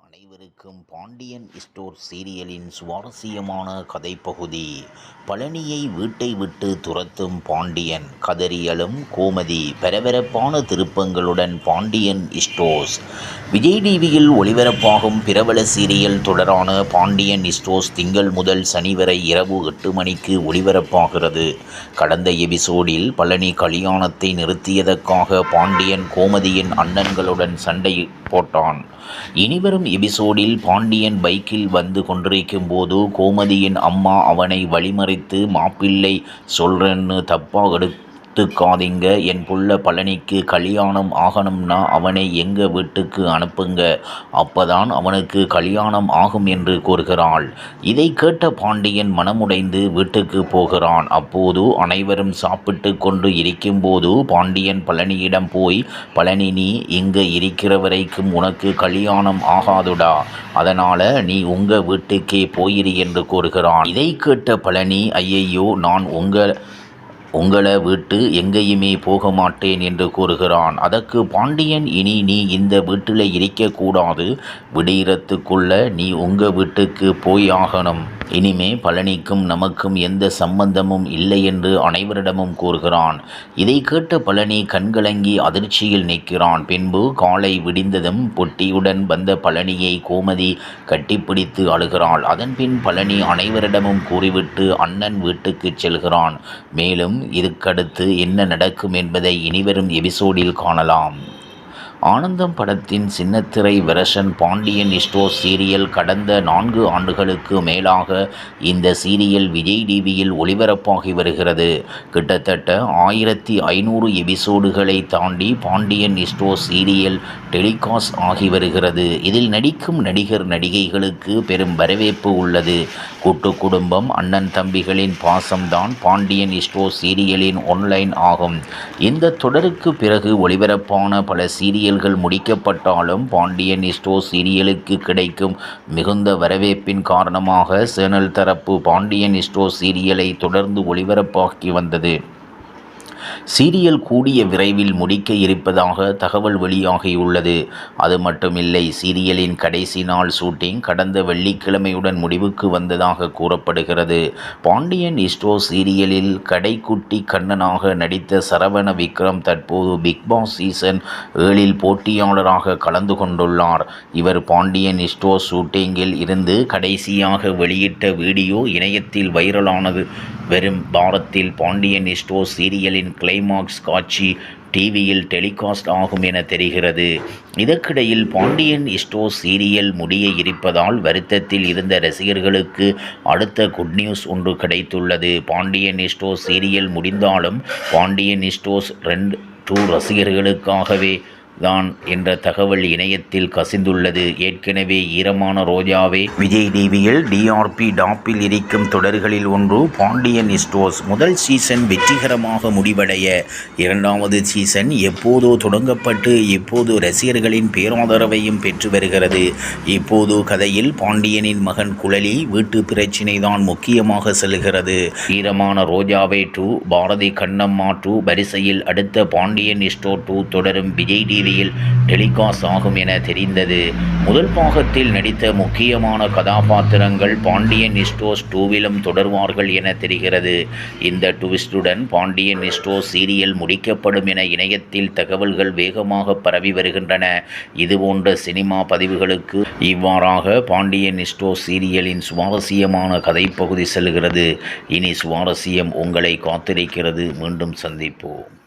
அனைவருக்கும் பாண்டியன் ஸ்டோர் சீரியலின் சுவாரஸ்யமான கதைப்பகுதி பழனியை வீட்டை விட்டு துரத்தும் பாண்டியன் கதறியலும் கோமதி பரபரப்பான திருப்பங்களுடன் பாண்டியன் ஸ்டோர்ஸ். விஜய் டிவியில் ஒளிபரப்பாகும் பிரபல சீரியல் தொடரான பாண்டியன் ஸ்டோர்ஸ் திங்கள் முதல் சனி வரை இரவு எட்டு மணிக்கு ஒளிபரப்பாகிறது. கடந்த எபிசோடில் பழனி கல்யாணத்தை நிறுத்தியதற்காக பாண்டியன் கோமதியின் அண்ணன்களுடன் சண்டை போட்டான். இனிவரும் எபிசோடில் பாண்டியன் பைக்கில் வந்து கொண்டிருக்கும் போது கோமதியின் அம்மா அவனை வழிமறித்து மாப்பிள்ளை சொல்றேன்னு தப்பா எடுத்துக்காதீங்க என் புள்ள பழனிக்கு கல்யாணம் ஆகணும்னா அவனை எங்க வீட்டுக்கு அனுப்புங்க. அப்பதான் அவனுக்கு கல்யாணம் ஆகும் என்று கூறுகிறாள். இதை கேட்ட பாண்டியன் மனமுடைந்து வீட்டுக்கு போகிறான். அப்போது அனைவரும் சாப்பிட்டு கொண்டு இருக்கும்போது பாண்டியன் பழனியிடம் போய் பழனி நீ இங்க இருக்கிற வரைக்கும் உனக்கு கல்யாணம் ஆகாதுடா. அதனால நீ உங்க வீட்டுக்கே போயிரு என்று கூறுகிறான். இதை கேட்ட பழனி ஐயையோ நான் உங்கள் உங்களை விட்டு எங்கேயுமே போக மாட்டேன் என்று கூறுகிறான். அதற்கு பாண்டியன் இனி நீ இந்த வீட்டில் இருக்கக்கூடாது. விடியறத்துக்குள்ள நீ உங்கள் வீட்டுக்கு போய் ஆகணும் இனிமே பழனிக்கும் நமக்கும் எந்த சம்பந்தமும் இல்லை என்று அனைவரிடமும் கூறுகிறான். இதை கேட்ட பழனி கண்கலங்கி அதிர்ச்சியில் நிற்கிறான். பின்பு காலை விடிந்ததும் பொட்டியுடன் வந்த பழனியை கோமதி கட்டிப்பிடித்து அழுகிறாள். அதன்பின் பழனி அனைவரிடமும் கூறிவிட்டு அண்ணன் வீட்டுக்கு செல்கிறான். மேலும் இதுக்கடுத்து என்ன நடக்கும் என்பதை இனிவரும் எபிசோடில் காணலாம். ஆனந்தம் படத்தின் சின்னத்திரை விரசன் பாண்டியன் இஸ்டோ சீரியல் கடந்த நான்கு ஆண்டுகளுக்கு மேலாக இந்த சீரியல் விஜய் டிவியில் ஒளிபரப்பாகி வருகிறது. கிட்டத்தட்ட ஆயிரத்தி ஐநூறு எபிசோடுகளை தாண்டி பாண்டியன் இஸ்டோ சீரியல் டெலிகாஸ்ட் ஆகி வருகிறது. இதில் நடிக்கும் நடிகர் நடிகைகளுக்கு பெரும் வரவேற்பு உள்ளது. கூட்டு குடும்பம் அண்ணன் தம்பிகளின் பாசம்தான் பாண்டியன் இஸ்டோ சீரியலின் ஒன்லைன் ஆகும். இந்த தொடருக்கு பிறகு ஒளிபரப்பான பல சீரியல் சீரியல்கள் முடிக்கப்பட்டாலும் பாண்டியன் இஸ்டோ சீரியலுக்கு கிடைக்கும் மிகுந்த வரவேற்பின் காரணமாக சேனல் தரப்பு பாண்டியன் இஸ்டோ சீரியலை தொடர்ந்து ஒளிபரப்பாக்கி வந்தது. சீரியல் கூடிய விரைவில் முடிக்க இருப்பதாக தகவல் வெளியாகியுள்ளது. அது மட்டுமில்லை சீரியலின் கடைசி நாள் ஷூட்டிங் கடந்த வெள்ளிக்கிழமையுடன் முடிவுக்கு வந்ததாக கூறப்படுகிறது. பாண்டியன் இஸ்டோ சீரியலில் கடைக்குட்டி கண்ணனாக நடித்த சரவண விக்ரம் தற்போது பிக்பாஸ் சீசன் ஏழில் போட்டியாளராக கலந்து கொண்டுள்ளார். இவர் பாண்டியன் இஸ்டோ ஷூட்டிங்கில் இருந்து கடைசியாக வெளியிட்ட வீடியோ இணையத்தில் வைரலானது. வெறும் பாரத்தில் பாண்டியன் இஸ்டோ சீரியலின் கிளைமாக்ஸ் காட்சி டிவியில் டெலிகாஸ்ட் ஆகும் என தெரிகிறது. இதற்கிடையில் பாண்டியன் இஸ்டோ சீரியல் முடிய இருப்பதால் வருத்தத்தில் இருந்த ரசிகர்களுக்கு அடுத்த குட் நியூஸ் ஒன்று கிடைத்துள்ளது. பாண்டியன் இஸ்டோ சீரியல் முடிந்தாலும் பாண்டியன் இஸ்டோஸ் ரெண்டு டூ ரசிகர்களுக்காகவே தான் என்ற தகவல் இணையத்தில் கசிந்துள்ளது. ஏற்கனவே ஈரமான ரோஜாவே விஜய் டிவியில் டிஆர்பி டாப்பில் இருக்கும் தொடர்களில் ஒன்று பாண்டியன் ஸ்டோர்ஸ். முதல் சீசன் வெற்றிகரமாக முடிவடைய. இரண்டாவது சீசன் எப்போதோ தொடங்கப்பட்டு இப்போது ரசிகர்களின் பேராதரவையும் பெற்று வருகிறது. இப்போது கதையில் பாண்டியனின் மகன் குழலி வீட்டு பிரச்சினை தான் முக்கியமாக செல்கிறது. ஈரமான ரோஜாவே டூ பாரதி கண்ணம்மா டூ வரிசையில் அடுத்த பாண்டியன் ஸ்டோர் டூ தொடரும் விஜய் டிவி டிவியில் டெலிகாஸ்ட் ஆகும் என தெரிந்தது. முதல் பாகத்தில் நடித்த முக்கியமான கதாபாத்திரங்கள் பாண்டியன் நிஸ்டோஸ் டூவிலும் தொடர்வார்கள் என தெரிகிறது. இந்த டுவிஸ்டுடன் பாண்டியன் நிஸ்டோஸ் சீரியல் முடிக்கப்படும் என இணையத்தில் தகவல்கள் வேகமாக பரவி வருகின்றன. இதுபோன்ற சினிமா பதிவுகளுக்கு இவ்வாறாக பாண்டியன் நிஸ்டோ சீரியலின் சுவாரஸ்யமான கதைப்பகுதி செல்கிறது. இனி சுவாரஸ்யம் உங்களை காத்திருக்கிறது. மீண்டும் சந்திப்போம்.